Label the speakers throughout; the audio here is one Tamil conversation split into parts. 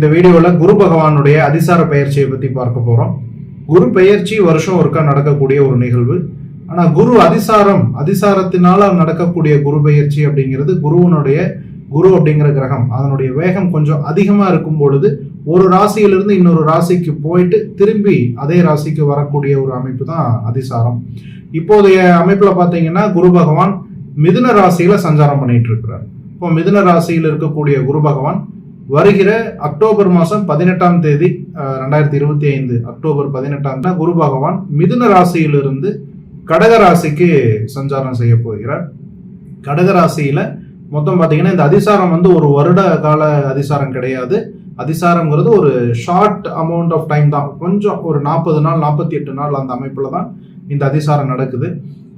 Speaker 1: இந்த வீடியோவில் குரு பகவானுடைய அதிசார பயிற்சியை பற்றி பார்க்க போகிறோம் குரு பெயர்ச்சி வருஷம் ஒருக்கா நடக்கக்கூடிய ஒரு நிகழ்வு. ஆனால் குரு அதிசாரம் அதிசாரத்தினால நடக்கக்கூடிய குரு பெயர்ச்சி அப்படிங்கிறது குருவனுடைய குரு அப்படிங்கிற கிரகம். அதனுடைய வேகம் கொஞ்சம் அதிகமாக இருக்கும் பொழுது ஒரு ராசியிலிருந்து இன்னொரு ராசிக்கு போயிட்டு திரும்பி அதே ராசிக்கு வரக்கூடிய ஒரு அமைப்பு தான் அதிசாரம். இப்போதைய அமைப்பில் பார்த்தீங்கன்னா குரு பகவான் மிதுன ராசியில் சஞ்சாரம் பண்ணிட்டு இருக்கிறார். இப்போ மிதுன ராசியில் இருக்கக்கூடிய குரு பகவான் வருகிற அக்டோபர் மாதம் பதினெட்டாம் தேதி ரெண்டாயிரத்தி இருபத்தி ஐந்து அக்டோபர் பதினெட்டாம் தேதி குரு பகவான் மிதுன ராசியிலிருந்து கடக ராசிக்கு சஞ்சாரம் செய்ய போகிறார். கடகராசியில் மொத்தம் பார்த்தீங்கன்னா இந்த அதிசாரம் வந்து ஒரு வருட கால அதிசாரம் கிடையாது. அதிசாரங்கிறது ஒரு ஷார்ட் அமௌண்ட் ஆஃப் டைம் தான். கொஞ்சம் ஒரு நாற்பது நாள் நாற்பத்தி எட்டு நாள் அந்த அமைப்பில் தான் இந்த அதிசாரம் நடக்குது.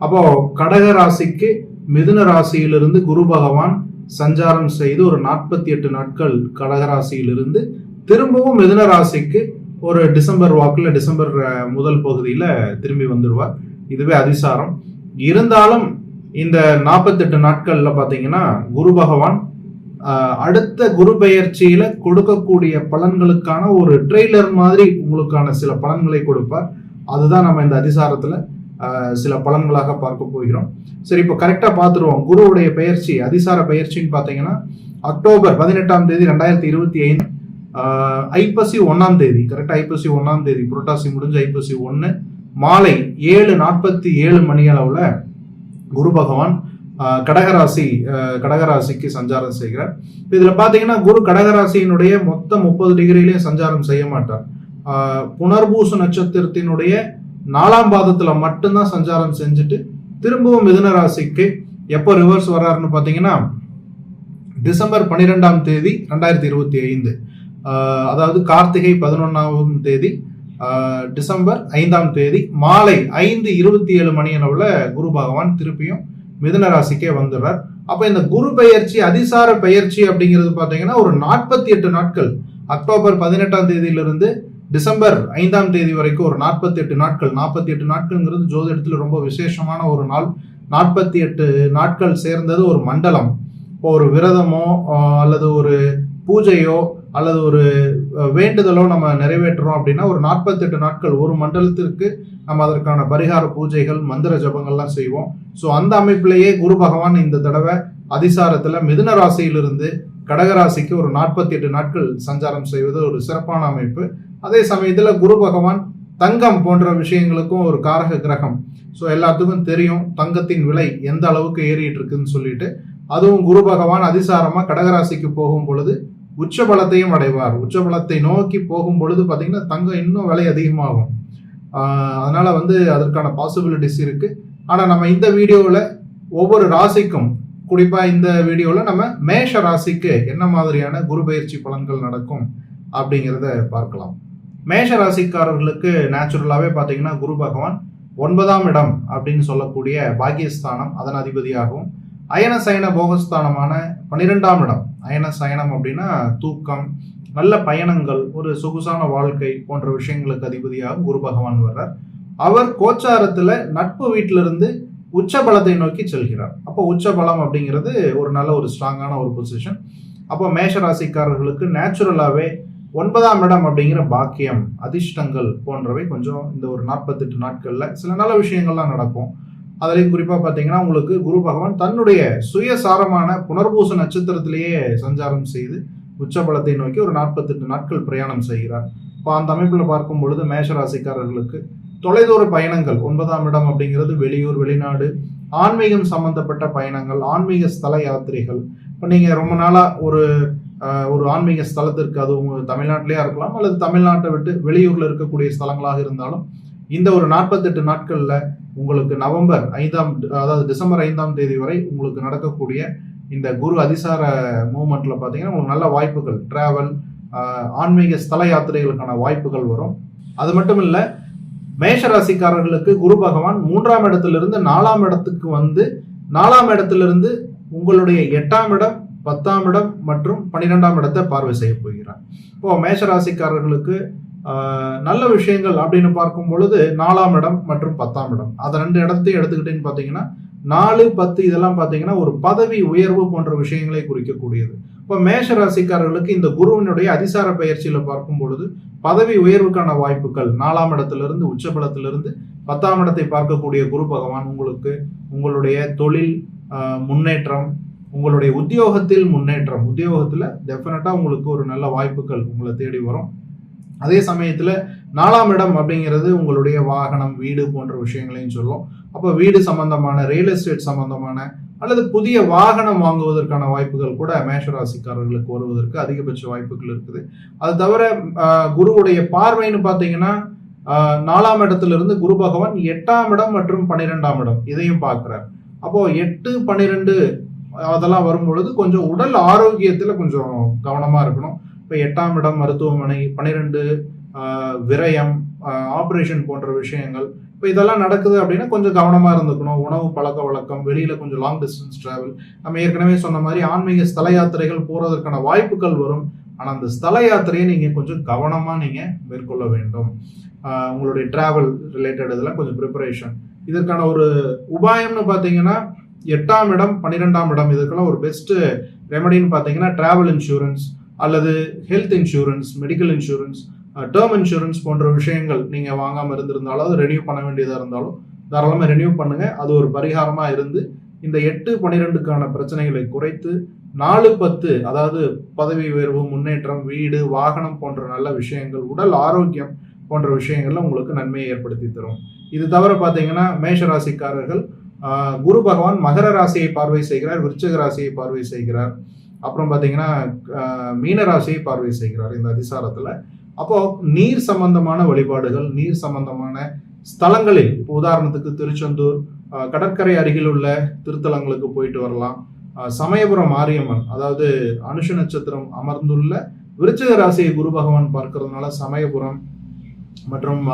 Speaker 1: அப்போது கடக ராசிக்கு மிதுன ராசியிலிருந்து குரு பகவான் சஞ்சாரம் செய்து ஒரு நாற்பத்தி எட்டு நாட்கள் கடகராசியிலிருந்து திரும்பவும் மிதுன ராசிக்கு ஒரு டிசம்பர் வாக்கில் டிசம்பர் முதல் பகுதியில் திரும்பி வந்துடுவார் இதுவே அதிசாரம். இருந்தாலும் இந்த நாற்பத்தெட்டு நாட்களில் பார்த்தீங்கன்னா குரு பகவான் அடுத்த குரு பெயர்ச்சியில கொடுக்கக்கூடிய பலன்களுக்கான ஒரு ட்ரெய்லர் மாதிரி உங்களுக்கான சில பலன்களை கொடுப்பார். அதுதான் நம்ம இந்த அதிசாரத்தில் சில பலன்களாக பார்க்க போகிறோம். சரி இப்போ கரெக்டாக பார்த்துருவோம். குருவுடைய பயிற்சி அதிசார பயிற்சின்னு பார்த்தீங்கன்னா அக்டோபர் பதினெட்டாம் தேதி ரெண்டாயிரத்தி இருபத்தி ஐந்து ஐப்பசி ஒன்றாம் தேதி கரெக்டாக ஐப்பசி ஒன்றாம் தேதி புரட்டாசி முடிஞ்சு ஐப்பசி ஒன்று மாலை ஏழு நாற்பத்தி ஏழு மணி அளவில் குரு பகவான் கடகராசி கடகராசிக்கு சஞ்சாரம் செய்கிறார். இதில் பார்த்தீங்கன்னா குரு கடகராசியினுடைய மொத்த முப்பது டிகிரிலையும் சஞ்சாரம் செய்ய மாட்டார். புனர்பூச நட்சத்திரத்தினுடைய நாலாம் பாதத்தில் மட்டும்தான் சஞ்சாரம் செஞ்சுட்டு திரும்பவும் மிதுன ராசிக்கு எப்போ ரிவர்ஸ் வர்றாருன்னு பார்த்தீங்கன்னா டிசம்பர் பன்னிரெண்டாம் தேதி ரெண்டாயிரத்தி இருபத்தி ஐந்து. அதாவது கார்த்திகை பதினொன்றாம் தேதி டிசம்பர் ஐந்தாம் தேதி மாலை ஐந்து இருபத்தி ஏழு மணி அளவில் குரு பகவான் திருப்பியும் மிதுன ராசிக்கே வந்துடுறார். அப்போ இந்த குரு பெயர்ச்சி அதிசார பெயர்ச்சி அப்படிங்கிறது பார்த்தீங்கன்னா ஒரு நாற்பத்தி எட்டு நாட்கள். அக்டோபர் பதினெட்டாம் தேதியிலிருந்து டிசம்பர் ஐந்தாம் தேதி வரைக்கும் ஒரு நாற்பத்தி எட்டு நாட்கள். நாற்பத்தி எட்டு நாட்கள்ங்கிறது ஜோதிடத்தில் ரொம்ப விசேஷமான ஒரு நாள். நாற்பத்தி எட்டு நாட்கள் சேர்ந்தது ஒரு மண்டலம். இப்போ ஒரு விரதமோ அல்லது ஒரு பூஜையோ அல்லது ஒரு வேண்டுதலோ நம்ம நிறைவேற்றுறோம் அப்படின்னா ஒரு நாற்பத்தெட்டு நாட்கள் ஒரு மண்டலத்திற்கு நம்ம அதற்கான பரிகார பூஜைகள் மந்திர ஜபங்கள்லாம் செய்வோம். ஸோ அந்த அமைப்பிலேயே குரு பகவான் இந்த தடவை அதிசாரத்தில் மிதுன ராசியிலிருந்து கடகராசிக்கு ஒரு நாற்பத்தி எட்டு நாட்கள் சஞ்சாரம் செய்வது ஒரு சிறப்பான அமைப்பு. அதே சமயத்தில் குரு பகவான் தங்கம் போன்ற விஷயங்களுக்கும் ஒரு காரக கிரகம். ஸோ எல்லாத்துக்கும் தெரியும் தங்கத்தின் விலை எந்த அளவுக்கு ஏறிட்டு இருக்குன்னு சொல்லிட்டு. அதுவும் குரு பகவான் அதிசாரமாக கடகராசிக்கு போகும் பொழுது உச்ச பலத்தையும் அடைவார். உச்ச பலத்தை நோக்கி போகும் பொழுது பார்த்தீங்கன்னா தங்கம் இன்னும் விலை அதிகமாகும். அதனால் அதனால வந்து அதற்கான பாசிபிலிட்டிஸ் இருக்கு. ஆனால் நம்ம இந்த வீடியோவில் ஒவ்வொரு ராசிக்கும் குறிப்பாக இந்த வீடியோவில் நம்ம மேஷ ராசிக்கு என்ன மாதிரியான குரு பயிற்சி பலன்கள் நடக்கும் அப்படிங்கிறத பார்க்கலாம். மேஷ ராசிக்காரர்களுக்கு நேச்சுரலாகவே பார்த்தீங்கன்னா குரு பகவான் ஒன்பதாம் இடம் அப்படின்னு சொல்லக்கூடிய பாக்கியஸ்தானம் அதன் அதிபதியாகவும் அயன சயன போகஸ்தானமான பன்னிரெண்டாம் இடம். அயன சயனம் அப்படின்னா தூக்கம் நல்ல பயணங்கள் ஒரு சொகுசான வாழ்க்கை போன்ற விஷயங்களுக்கு அதிபதியாகவும் குரு பகவான் வர்றார். அவர் கோச்சாரத்தில் நட்பு வீட்டிலிருந்து உச்ச பலத்தை நோக்கி செல்கிறார். அப்போ உச்ச பலம் அப்படிங்கிறது ஒரு நல்ல ஒரு ஸ்ட்ராங்கான ஒரு பொசிஷன் அப்போ மேஷ ராசிக்காரர்களுக்கு நேச்சுரலாகவே ஒன்பதாம் இடம் அப்படிங்கிற பாக்கியம் அதிர்ஷ்டங்கள் போன்றவை கொஞ்சம் இந்த ஒரு நாற்பத்தெட்டு நாட்களில் சில நல்ல விஷயங்கள்லாம் நடக்கும். அதுலேயும் குறிப்பாக பார்த்தீங்கன்னா உங்களுக்கு குரு பகவான் தன்னுடைய சுயசாரமான புனர்பூச நட்சத்திரத்திலேயே சஞ்சாரம் செய்து உச்சபலத்தை நோக்கி ஒரு நாற்பத்தெட்டு நாட்கள் பிரயாணம் செய்கிறார். இப்போ அந்த அமைப்பில் பார்க்கும் பொழுது மேஷ ராசிக்காரர்களுக்கு தொலைதூர பயணங்கள் ஒன்பதாம் இடம் அப்படிங்கிறது வெளியூர் வெளிநாடு ஆன்மீகம் சம்பந்தப்பட்ட பயணங்கள் ஆன்மீக ஸ்தல யாத்திரைகள். இப்போ நீங்கள் ரொம்ப நாளாக ஒரு ஒரு ஆன்மீக ஸ்தலத்திற்கு அது உங்கள் தமிழ்நாட்டிலேயே இருக்கலாம் அல்லது தமிழ்நாட்டை விட்டு வெளியூரில் இருக்கக்கூடிய ஸ்தலங்களாக இருந்தாலும் இந்த ஒரு நாற்பத்தெட்டு நாட்களில் உங்களுக்கு நவம்பர் ஐந்தாம் அதாவது டிசம்பர் ஐந்தாம் தேதி வரை உங்களுக்கு நடக்கக்கூடிய இந்த குரு அதிசார மூமெண்ட்டில் பார்த்தீங்கன்னா உங்களுக்கு நல்ல வாய்ப்புகள் டிராவல் ஆன்மீக ஸ்தல யாத்திரைகளுக்கான வாய்ப்புகள் வரும். அது மட்டும் இல்லை மேஷராசிக்காரர்களுக்கு குரு பகவான் மூன்றாம் இடத்திலிருந்து நாலாம் இடத்துக்கு வந்து நாலாம் இடத்திலிருந்து உங்களுடைய எட்டாம் இடம் பத்தாம் இடம் மற்றும் பன்னிரெண்டாம் இடத்தை பார்வை செய்ய போகிறார். இப்போ மேஷ ராசிக்காரர்களுக்கு நல்ல விஷயங்கள் அப்படின்னு பார்க்கும் பொழுது நாலாம் இடம் மற்றும் பத்தாம் இடம். அதை ரெண்டு இடத்தையும் எடுத்துக்கிட்டேன்னு பார்த்தீங்கன்னா நாலு பத்து இதெல்லாம் பார்த்தீங்கன்னா ஒரு பதவி உயர்வு போன்ற விஷயங்களை குறிக்கக்கூடியது. இப்போ மேஷ ராசிக்காரர்களுக்கு இந்த குருவினுடைய அதிசார பயிற்சியில் பார்க்கும் பொழுது பதவி உயர்வுக்கான வாய்ப்புகள் நாலாம் இடத்திலிருந்து உச்சபலத்திலிருந்து பத்தாம் இடத்தை பார்க்கக்கூடிய குரு பகவான் உங்களுக்கு உங்களுடைய தொழில் முன்னேற்றம் உங்களுடைய உத்தியோகத்தில் முன்னேற்றம். உத்தியோகத்தில் டெஃபினட்டாக உங்களுக்கு ஒரு நல்ல வாய்ப்புகள் உங்களை தேடி வரும். அதே சமயத்தில் நாலாம் இடம் அப்படிங்கிறது உங்களுடைய வாகனம் வீடு போன்ற விஷயங்களையும் சொல்லும். அப்போ வீடு சம்பந்தமான ரியல் எஸ்டேட் சம்பந்தமான அல்லது புதிய வாகனம் வாங்குவதற்கான வாய்ப்புகள் கூட மேஷராசிக்காரர்களுக்கு வருவதற்கு அதிகபட்ச வாய்ப்புகள் இருக்குது. அது தவிர குருவுடைய பார்வைன்னு பார்த்தீங்கன்னா நாலாம் இடத்திலிருந்து குரு பகவான் எட்டாம் இடம் மற்றும் பன்னிரெண்டாம் இடம் இதையும் பார்க்குறார். அப்போ எட்டு பன்னிரெண்டு அதெல்லாம் வரும்பொழுது கொஞ்சம் உடல் ஆரோக்கியத்தில் கொஞ்சம் கவனமாக இருக்கணும். இப்போ எட்டாம் இடம் மருத்துவமனை பன்னிரெண்டு விரயம் ஆப்ரேஷன் போன்ற விஷயங்கள். இப்போ இதெல்லாம் நடக்குது அப்படின்னா கொஞ்சம் கவனமாக இருந்துக்கணும். உணவு பழக்க வழக்கம் வெளியில் கொஞ்சம் லாங் டிஸ்டன்ஸ் ட்ராவல் நம்ம ஏற்கனவே சொன்ன மாதிரி ஆன்மீக ஸ்தல யாத்திரைகள் போகிறதுக்கான வாய்ப்புகள் வரும். ஆனால் அந்த ஸ்தல யாத்திரையை நீங்கள் கொஞ்சம் கவனமாக நீங்கள் மேற்கொள்ள வேண்டும். உங்களுடைய ட்ராவல் ரிலேட்டட் இதெல்லாம் கொஞ்சம் ப்ரிப்பரேஷன் இதற்கான ஒரு உபாயம்னு பார்த்தீங்கன்னா எட்டாம் இடம் பன்னிரெண்டாம் இடம் இதுக்கெல்லாம் ஒரு பெஸ்ட்டு ரெமடின்னு பார்த்தீங்கன்னா ட்ராவல் இன்சூரன்ஸ் அல்லது health insurance medical insurance term insurance போன்ற விஷயங்கள் நீங்கள் வாங்காமல் இருந்திருந்தாலும் அது ரெனியூ பண்ண வேண்டியதாக இருந்தாலும் தாராளமாக ரெனியூ பண்ணுங்கள் அது ஒரு பரிகாரமாக இருந்து இந்த எட்டு பன்னிரெண்டுக்கான பிரச்சனைகளை குறைத்து நாலு பத்து அதாவது பதவி உயர்வு முன்னேற்றம் வீடு வாகனம் போன்ற நல்ல விஷயங்கள் உடல் ஆரோக்கியம் போன்ற விஷயங்கள்ல உங்களுக்கு நன்மையை ஏற்படுத்தி தரும். இது தவிர பார்த்தீங்கன்னா மேஷராசிக்காரர்கள் குரு பகவான் மகர ராசியை பார்வை செய்கிறார் விருச்சக ராசியை பார்வை செய்கிறார். அப்புறம் பார்த்தீங்கன்னா மீன ராசியை பார்வை செய்கிறார் இந்த அதிசாரத்தில். அப்போ நீர் சம்பந்தமான வழிபாடுகள் நீர் சம்பந்தமான ஸ்தலங்களில் இப்போ உதாரணத்துக்கு திருச்செந்தூர் கடற்கரை அருகில் உள்ள திருத்தலங்களுக்கு போயிட்டு வரலாம். சமயபுரம் மாரியம்மன் அதாவது அனுஷ நட்சத்திரம் அமர்ந்துள்ள விருச்சக ராசியை குரு பகவான் பார்க்கறதுனால சமயபுரம் மற்றும்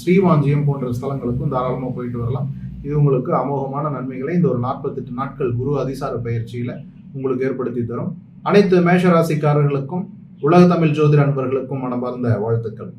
Speaker 1: ஸ்ரீவாஞ்சியம் போன்ற ஸ்தலங்களுக்கும் தாராளமாக போயிட்டு வரலாம். இது உங்களுக்கு அமோகமான நன்மைகளை இந்த ஒரு நாற்பத்தெட்டு நாட்கள் குரு அதிசார பயிற்சியில் உங்களுக்கு ஏற்படுத்தி தரும். அனைத்து மேஷ ராசிக்காரர்களுக்கும் உலக தமிழ் ஜோதிட அன்பர்களுக்கும் மனமார்ந்த வாழ்த்துக்கள்.